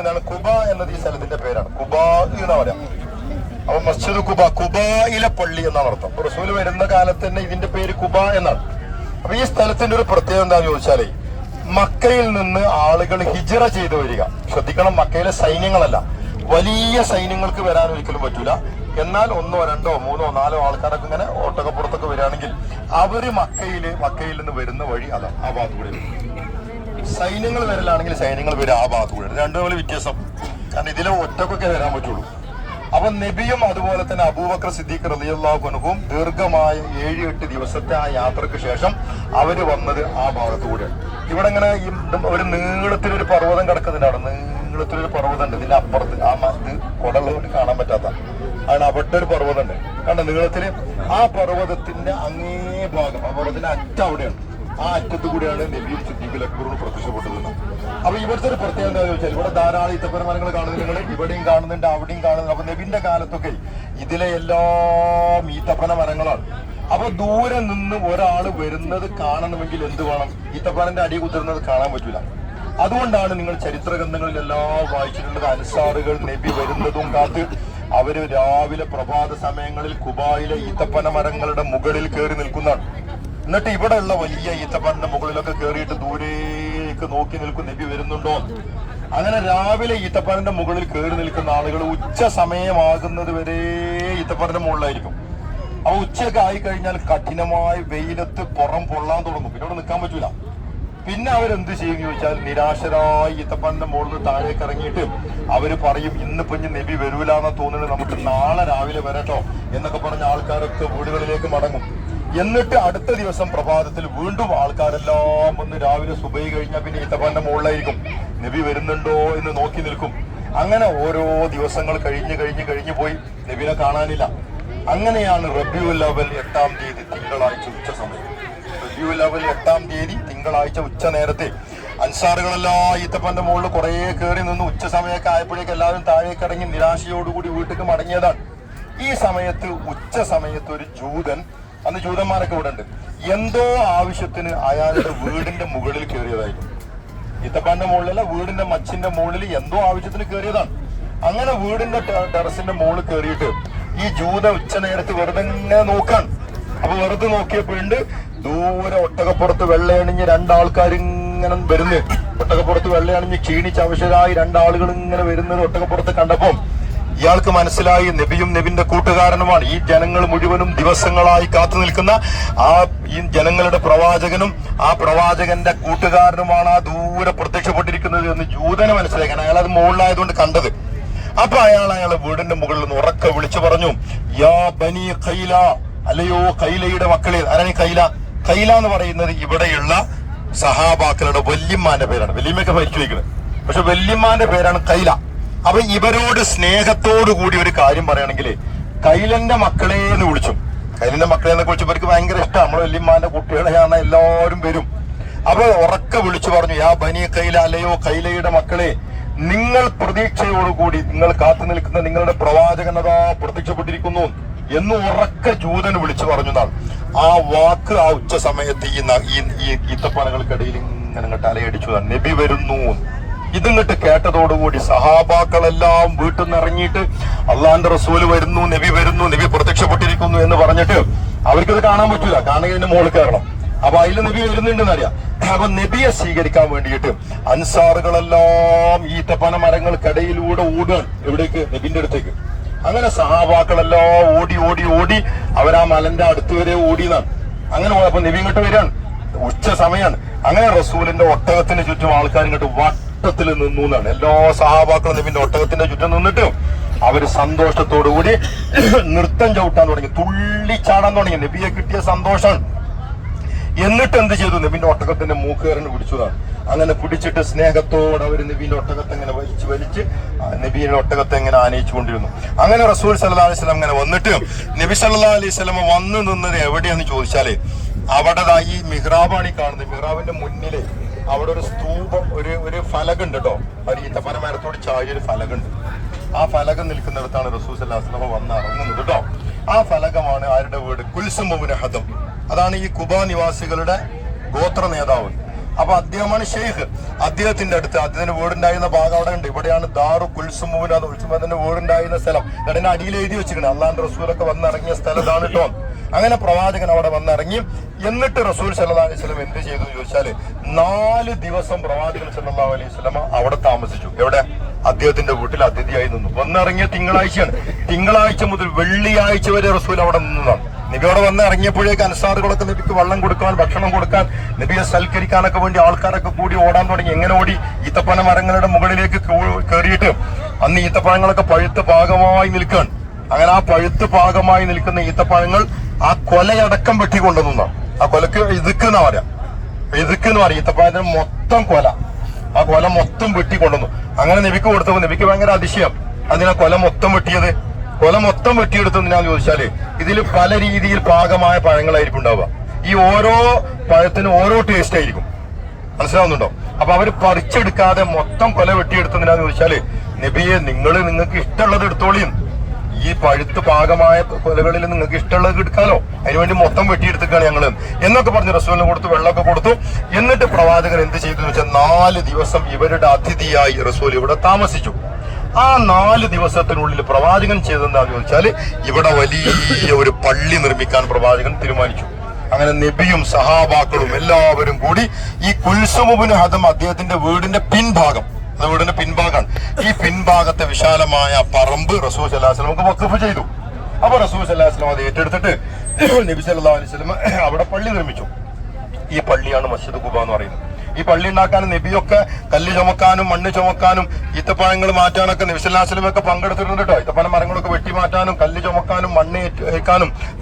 എന്നാണ്. കുബ എന്നത് ഈ സ്ഥലത്തിന്റെ പേരാണ്. കുബ എന്നാ പറയാം? അപ്പൊ മസ്ജിദ് കുബ കുബായിലെ പള്ളി എന്നാണ് അർത്ഥം. റസൂൽ വരുന്ന കാലത്ത് തന്നെ ഇതിന്റെ പേര് കുബ എന്നാണ്. അപ്പൊ ഈ സ്ഥലത്തിന്റെ ഒരു പ്രത്യേകത എന്താണെന്ന് ചോദിച്ചാലേ മക്കയിൽ നിന്ന് ആളുകൾ ഹിജറ ചെയ്തു വരിക. ശ്രദ്ധിക്കണം മക്കയിലെ സൈന്യങ്ങളല്ല. വലിയ സൈന്യങ്ങൾക്ക് വരാൻ ഒരിക്കലും പറ്റൂല. എന്നാൽ ഒന്നോ രണ്ടോ മൂന്നോ നാലോ ആൾക്കാരൊക്കെ ഇങ്ങനെ ഓട്ടക്കപ്പുറത്തൊക്കെ വരികയാണെങ്കിൽ അവർ മക്കയിൽ മക്കയിൽ നിന്ന് വരുന്ന വഴി അതാണ് ആ ഭാഗത്തൂടെ സൈന്യങ്ങൾ വരലാണെങ്കിൽ സൈന്യങ്ങൾ വരും ആ ഭാഗത്തൂടെ രണ്ടു പോലെ വ്യത്യാസം. കാരണം ഇതിലെ ഒറ്റക്കൊക്കെ വരാൻ പറ്റുള്ളൂ. അപ്പൊ നബിയും അതുപോലെ തന്നെ അബൂബക്കർ സിദ്ദീഖ് റലിയല്ലാഹുനഹും ദീർഘമായ ഏഴ് എട്ട് ദിവസത്തെ ആ യാത്രയ്ക്ക് ശേഷം അവർ വന്നത് ആ ഭാഗത്തൂടെ ഇവിടെ ഇങ്ങനെ ഒരു നീളത്തിലൊരു പർവതം കിടക്കുന്നുണ്ട് അവിടെ നീളത്തിലൊരു പർവതം ഉണ്ട്. ഇതിന്റെ അപ്പുറത്ത് ആ ഇത് കുടലുകൊണ്ട് കാണാൻ പറ്റാത്ത. ആണ് അവിടെ ഒരു പർവതം ഉണ്ട്. കണ്ട? നീളത്തിൽ ആ പർവതത്തിന്റെ അങ്ങേ ഭാഗം ആ പർവതത്തിന്റെ അറ്റം അവിടെയാണ് ആ അറ്റത്ത് കൂടിയാണ് നബിയും സിദ്ദീഖുൽ അക്ബറും പ്രത്യക്ഷപ്പെട്ടത് അപ്പൊ ഇവിടുത്തെ ഒരു പ്രത്യേകത എന്താ ചോദിച്ചാൽ ഇവിടെ ധാരാളം ഈത്തപ്പന മരങ്ങൾ കാണുന്നത് നിങ്ങൾ ഇവിടെയും കാണുന്നുണ്ട് അവിടെയും കാണുന്നുണ്ട്. അപ്പൊ നബിന്റെ കാലത്തൊക്കെ ഇതിലെ എല്ലാം ഈത്തപ്പന മരങ്ങളാണ് അപ്പൊ ദൂരെ നിന്ന് ഒരാൾ വരുന്നത് കാണണമെങ്കിൽ എന്ത് വേണം? ഈത്തപ്പനന്റെ അടി കുത്തിരുന്നത് കാണാൻ പറ്റൂല. അതുകൊണ്ടാണ് നിങ്ങൾ ചരിത്ര ഗ്രന്ഥങ്ങളിലെല്ലാം വായിച്ചിട്ടുള്ളത്. അൻസാറുകൾ നബി വരുന്നതും കാത്ത് അവർ രാവിലെ പ്രഭാത സമയങ്ങളിൽ കുബായിലെ ഈത്തപ്പന മരങ്ങളുടെ മുകളിൽ കയറി നിൽക്കുന്നതാണ്. എന്നിട്ട് ഇവിടെയുള്ള വലിയ ഈത്തപ്പന്റെ മുകളിലൊക്കെ കയറിയിട്ട് ദൂരേക്ക് നോക്കി നിൽക്കും നബി വരുന്നുണ്ടോ? അങ്ങനെ രാവിലെ ഈത്തപ്പനന്റെ മുകളിൽ കയറി നിൽക്കുന്ന ആളുകൾ ഉച്ച സമയമാകുന്നത് വരെ ഈത്തപ്പനന്റെ മുകളിലായിരിക്കും. അപ്പൊ ഉച്ചയൊക്കെ ആയി കഴിഞ്ഞാൽ കഠിനമായി വെയിലത്ത് പുറം പൊള്ളാൻ തുടങ്ങും. പിന്നെ അവിടെ നിൽക്കാൻ പറ്റൂല. പിന്നെ അവരെന്ത് ചെയ്യും ചോദിച്ചാൽ നിരാശരായി ഈത്തപ്പാടിന്റെ മുകളിൽ താഴേക്ക് ഇറങ്ങിയിട്ട് അവർ പറയും ഇന്നിപ്പോ ഇനി നബി വരൂലെന്ന് തോന്നുന്നത്. നമുക്ക് നാളെ രാവിലെ വരട്ടോ എന്നൊക്കെ പറഞ്ഞ ആൾക്കാരൊക്കെ വീടുകളിലേക്ക് മടങ്ങും. എന്നിട്ട് അടുത്ത ദിവസം പ്രഭാതത്തിൽ വീണ്ടും ആൾക്കാരെല്ലാം വന്ന് രാവിലെ സുബൈ കഴിഞ്ഞാൽ പിന്നെ ഈത്തപ്പന്റെ മുകളിലായിരിക്കും. നബി വരുന്നുണ്ടോ എന്ന് നോക്കി നിൽക്കും. അങ്ങനെ ഓരോ ദിവസങ്ങൾ കഴിഞ്ഞ് കഴിഞ്ഞ് കഴിഞ്ഞു പോയി നബിനെ കാണാനില്ല. അങ്ങനെയാണ് റബിയുൽ ലവൽ എട്ടാം തീയതി തിങ്കളാഴ്ച ഉച്ച സമയം. റബിയുൽ ലവൽ എട്ടാം തീയതി തിങ്കളാഴ്ച ഉച്ച നേരത്തെ അൻസാറുകളെല്ലാം ഈത്തപ്പന്റെ മുകളിൽ കുറെ കയറി നിന്ന് ഉച്ച സമയമൊക്കെ ആയപ്പോഴേക്ക് എല്ലാവരും താഴേക്ക് ഇറങ്ങി നിരാശയോടുകൂടി വീട്ടിലേക്ക് മടങ്ങിയതാണ്. ഈ സമയത്ത് ഉച്ച സമയത്ത് ഒരു ജൂതൻ അന്ന് ജൂതന്മാരൊക്കെ ഇവിടെ ഉണ്ട് എന്തോ ആവശ്യത്തിന് അയാളുടെ വീടിന്റെ മുകളിൽ കയറിയതായിരുന്നു. ഇത്തപ്പാന്റെ മുകളിലല്ല വീടിന്റെ മച്ചിന്റെ മുകളിൽ എന്തോ ആവശ്യത്തിന് കയറിയതാണ്. അങ്ങനെ വീടിന്റെ ടെറസിന്റെ മുകളിൽ കയറിയിട്ട് ഈ ജൂത ഉച്ച നേരത്ത് വെറുതെ ഇങ്ങനെ നോക്കാൻ അപ്പൊ വെറുതെ നോക്കിയപ്പോഴുണ്ട് ദൂരെ ഒട്ടകപ്പുറത്ത് വെള്ളയണിഞ്ഞ് രണ്ടാൾക്കാർ ഇങ്ങനെ വരുന്നു ഒട്ടകപ്പുറത്ത് വെള്ളയണിഞ്ഞ് ക്ഷീണിച്ച് അവശരായി രണ്ടാളുകൾ ഇങ്ങനെ വരുന്നത് ഒട്ടകപ്പുറത്ത് കണ്ടപ്പോ ഇയാൾക്ക് മനസ്സിലായി നബിയും നബിന്റെ കൂട്ടുകാരനുമാണ് ഈ ജനങ്ങൾ മുഴുവനും ദിവസങ്ങളായി കാത്തു നിൽക്കുന്ന ആ ഈ ജനങ്ങളുടെ പ്രവാചകനും ആ പ്രവാചകന്റെ കൂട്ടുകാരനുമാണ് ആ ദൂരെ പ്രത്യക്ഷപ്പെട്ടിരിക്കുന്നത് എന്ന് ജൂതന് മനസ്സിലാക്കാൻ അയാൾ അത് മുകളിലായതുകൊണ്ട് കണ്ടത്. അപ്പൊ അയാൾ അയാളെ വീടിന്റെ മുകളിൽ നിന്ന് ഉറക്കെ വിളിച്ചു പറഞ്ഞു യാ ബനി കൈല അല്ലയോ കൈലയുടെ മക്കളെ ആരാണ് ഈ കൈല കൈല എന്ന് പറയുന്നത് ഇവിടെയുള്ള സഹാബാക്കളുടെ വല്യമ്മാന്റെ പേരാണ്. വല്യമ്മയൊക്കെ മരിച്ചു വയ്ക്കുന്നത് പക്ഷെ വല്യമ്മാന്റെ പേരാണ് കൈല അപ്പൊ ഇവരോട് സ്നേഹത്തോടു കൂടി ഒരു കാര്യം പറയുകയാണെങ്കിൽ കൈലന്റെ മക്കളെ എന്ന് വിളിച്ചു. കൈലന്റെ മക്കളെ എന്ന് വിളിച്ചു ഇവർക്ക് ഭയങ്കര ഇഷ്ടം. നമ്മളെ വല്യമ്മാന്റെ കുട്ടികളെയാണ് എല്ലാവരും വരും. അപ്പൊ ഉറക്കെ വിളിച്ചു പറഞ്ഞു യാ ബനി കൈല അലയോ കൈലയുടെ മക്കളെ നിങ്ങൾ പ്രതീക്ഷയോടുകൂടി നിങ്ങൾ കാത്തു നിൽക്കുന്ന നിങ്ങളുടെ പ്രവാചകനതാ പ്രത്യക്ഷപ്പെട്ടിരിക്കുന്നു എന്ന് ഉറക്കെ ജൂതൻ വിളിച്ചു പറഞ്ഞു നാൾ ആ വാക്ക് ആ ഉച്ച സമയത്ത് ഈ ന- ഈ ഈ ഈത്തപ്പനകൾക്കിടയിൽ ഇങ്ങനെ അങ്ങോട്ട്. നബി വരുന്നു ഇതിങ്ങോട്ട് കേട്ടതോടുകൂടി സഹാബാക്കളെല്ലാം വീട്ടിൽ നിന്ന് ഇറങ്ങിയിട്ട് അള്ളാന്റെ റസൂൽ വരുന്നു നബി വരുന്നു നബി പ്രത്യക്ഷപ്പെട്ടിരിക്കുന്നു എന്ന് പറഞ്ഞിട്ട് അവർക്കിത് കാണാൻ പറ്റില്ല പറ്റൂല ഇതിന്റെ മുകളിൽ കയറണം അപ്പൊ അതിൽ നബി വരുന്നുണ്ടെന്ന് അറിയാം അപ്പൊ നബിയെ സ്വീകരിക്കാൻ വേണ്ടിയിട്ട് അൻസാറുകളെല്ലാം ഈ തപ്പന മരങ്ങൾക്കിടയിലൂടെ ഓടുകയാണ് എവിടേക്ക്? നബിന്റെ അടുത്തേക്ക്. അങ്ങനെ സഹാബാക്കളെല്ലാം ഓടി ഓടി ഓടി അവരാ മലന്റെ അടുത്ത് വരെ ഓടിയെന്നാണ്. അങ്ങനെ പോയപ്പോ നബി ഇങ്ങോട്ട് വരികയാണ്. ഉച്ച സമയമാണ് അങ്ങനെ റസൂലിന്റെ ഒട്ടകത്തിന് ചുറ്റും ആൾക്കാർ ഇങ്ങോട്ട് വട്ടത്തിൽ നിന്നു എന്നാണ് എല്ലാ സഹാബാക്കളും നബിന്റെ ഒട്ടകത്തിന്റെ ചുറ്റും നിന്നിട്ട് അവർ സന്തോഷത്തോടു കൂടി നൃത്തം ചവിട്ടാൻ തുടങ്ങി. തുള്ളിച്ചാടാൻ തുടങ്ങി. നബിയെ കിട്ടിയ സന്തോഷം. എന്നിട്ട് എന്ത് ചെയ്തു? നബിന്റെ ഒട്ടകത്തിന്റെ മൂക്കേറിന് പിടിച്ചതാണ്. അങ്ങനെ പിടിച്ചിട്ട് സ്നേഹത്തോടെ അവർ നബിന്റെ ഒട്ടകത്തെ ഇങ്ങനെ വലിച്ച് വലിച്ച് നബീന്റെ ഒട്ടകത്തെ ഇങ്ങനെ ആനയിച്ചുകൊണ്ടിരുന്നു. അങ്ങനെ റസൂൽ സല്ലാ അലൈഹി സ്വലം അങ്ങനെ വന്നിട്ട് നബി സല്ലാ അലൈഹി സ്വലമ വന്നു നിന്നത് എവിടെയാന്ന് ചോദിച്ചാൽ അവിടെ ഈ മിഹ്റാബാണ് ഈ കാണുന്നത്. മിഹ്റാബിന്റെ മുന്നിൽ അവിടെ ഒരു സ്തൂപം ഒരു ഒരു ഫലകുണ്ട് കേട്ടോ ഒരു ഈത്തപ്പന മരത്തോട് ചായ ഒരു ഫലകുണ്ട്. ആ ഫലകം നിൽക്കുന്നിടത്താണ് റസൂസ് സല്ലാ വസ്ലമ വന്ന് ഇറങ്ങുന്നത് കേട്ടോ ആ ഫലകമാണ് ആരുടെ വീട്? കുൽസുമുവിന് ഹദം അതാണ് ഈ കുബ നിവാസികളുടെ ഗോത്ര നേതാവ്. അപ്പൊ അദ്ദേഹമാണ് ഷെയ്ഖ് അദ്ദേഹത്തിന്റെ അടുത്ത് അദ്ദേഹത്തിന്റെ വീടുണ്ടായിരുന്ന ഭാഗം അവിടെ ഉണ്ട്. ഇവിടെയാണ് ദാറു കുൽസുമുവിന് ഉത്സവത്തിന്റെ വീടുണ്ടായിരുന്ന സ്ഥലം. ഇടനെ അടിയിൽ എഴുതി വെച്ചിരിക്കുന്നത് അള്ളാന്റെ റസൂലൊക്കെ വന്നിറങ്ങിയ സ്ഥലം ഇതാണ് കേട്ടോ അങ്ങനെ പ്രവാചകൻ അവിടെ വന്നിറങ്ങി. എന്നിട്ട് റസൂൽ സല്ലാ അലൈഹി സ്വലം എന്ത് ചെയ്തു എന്ന് ചോദിച്ചാൽ നാല് ദിവസം പ്രവാചകൻ സല്ലാ അലൈഹി സ്വലം അവിടെ താമസിച്ചു. എവിടെ? അദ്ദേഹത്തിന്റെ വീട്ടിൽ അതിഥിയായി നിന്നു. വന്നിറങ്ങിയ തിങ്കളാഴ്ചയാണ്. തിങ്കളാഴ്ച മുതൽ വെള്ളിയാഴ്ച വരെ റസൂൽ അവിടെ നിന്നതാണ്. നബി അവിടെ വന്ന് ഇറങ്ങിയപ്പോഴേക്ക് അൻസാറുകളൊക്കെ നബിക്ക് വെള്ളം കൊടുക്കാൻ ഭക്ഷണം കൊടുക്കാൻ നബിയെ സൽക്കരിക്കാനൊക്കെ വേണ്ടി ആൾക്കാരൊക്കെ കൂടി ഓടാൻ തുടങ്ങി. എങ്ങനെ ഓടി? ഈത്തപ്പന മരങ്ങളുടെ മുകളിലേക്ക് കയറിയിട്ട് അന്ന് ഈത്തപ്പഴങ്ങളൊക്കെ പഴുത്ത് പാകമായി നിൽക്കാൻ അങ്ങനെ ആ പഴുത്ത് പാകമായി നിൽക്കുന്ന ഈത്തപ്പഴങ്ങൾ ആ കൊലയടക്കം വെട്ടിക്കൊണ്ടുവന്ന ആ കൊലക്ക് പറയാം? ഇതുക്ക് എന്ന് പറയും. ഈത്തപ്പഴത്തിന് മൊത്തം കൊല. ആ കൊല മൊത്തം വെട്ടിക്കൊണ്ടുവന്നു അങ്ങനെ നബിക്ക് കൊടുത്തപ്പോ നബിക്ക് ഭയങ്കര അതിശയം. അതിനാ കൊല മൊത്തം വെട്ടിയത്? കൊല മൊത്തം വെട്ടിയെടുത്തെന്തിനാന്ന് ചോദിച്ചാൽ ഇതിൽ പല രീതിയിൽ പാകമായ പഴങ്ങളായിരിക്കും ഉണ്ടാവുക. ഈ ഓരോ പഴത്തിനും ഓരോ ടേസ്റ്റ് ആയിരിക്കും. മനസ്സിലാവുന്നുണ്ടോ? അപ്പൊ അവർ പറിച്ചെടുക്കാതെ മൊത്തം കൊല വെട്ടിയെടുത്തതിനാന്ന് ചോദിച്ചാൽ നബിയെ നിങ്ങൾ നിങ്ങൾക്ക് ഇഷ്ടമുള്ളത് എടുത്തോളിയും ഈ പഴുത്ത് പാകമായ കൊലകളിൽ നിങ്ങൾക്ക് ഇഷ്ടമുള്ളത് എടുക്കാലോ? അതിനുവേണ്ടി മൊത്തം വെട്ടിയെടുത്തേക്കാണ് ഞങ്ങൾ എന്നൊക്കെ പറഞ്ഞ് റസൂലിന് കൊടുത്തു വെള്ളമൊക്കെ കൊടുത്തു. എന്നിട്ട് പ്രവാചകൻ എന്ത് ചെയ്തു വെച്ചാൽ നാല് ദിവസം ഇവരുടെ അതിഥിയായി റസൂൽ ഇവിടെ താമസിച്ചു. ആ നാല് ദിവസത്തിനുള്ളിൽ പ്രവാചകൻ ചെയ്തെന്താന്ന് ചോദിച്ചാൽ ഇവിടെ വലിയ ഒരു പള്ളി നിർമ്മിക്കാൻ പ്രവാചകൻ തീരുമാനിച്ചു. അങ്ങനെ നബിയും സഹാബാക്കളും എല്ലാവരും കൂടി ഈ കുൽസുമുബിന് ഹതം അദ്ദേഹത്തിന്റെ വീടിന്റെ പിൻഭാഗം വീടിന്റെ പിൻഭാഗമാണ് ഈ പിൻഭാഗത്തെ വിശാലമായ പറമ്പ് റസൂൽ സല്ലാസ്ലമക്ക് വക്കഫ് ചെയ്തു. അപ്പൊ റസൂൽ സല്ലാസ്ലം അത് ഏറ്റെടുത്തിട്ട് നബി സല്ലാ അലൈഹി സ്വലം അവിടെ പള്ളി നിർമ്മിച്ചു. ഈ പള്ളിയാണ് മസ്ജിദ് കുബ എന്ന് പറയുന്നത്. ഈ പള്ളി ഉണ്ടാക്കാനും നബിയൊക്കെ കല്ല് ചുമക്കാനും മണ്ണ് ചുമക്കാനും ഈത്തപ്പഴങ്ങൾ മാറ്റാനൊക്കെ നബിസ്വല്ലാസ്ലമൊക്കെ പങ്കെടുത്തിട്ടുണ്ട് കേട്ടോ. ഈത്തപ്പഴ മരങ്ങളൊക്കെ വെട്ടി മാറ്റാനും കല്ല് ചുമക്കാനും മണ്ണ് ഏറ്റ്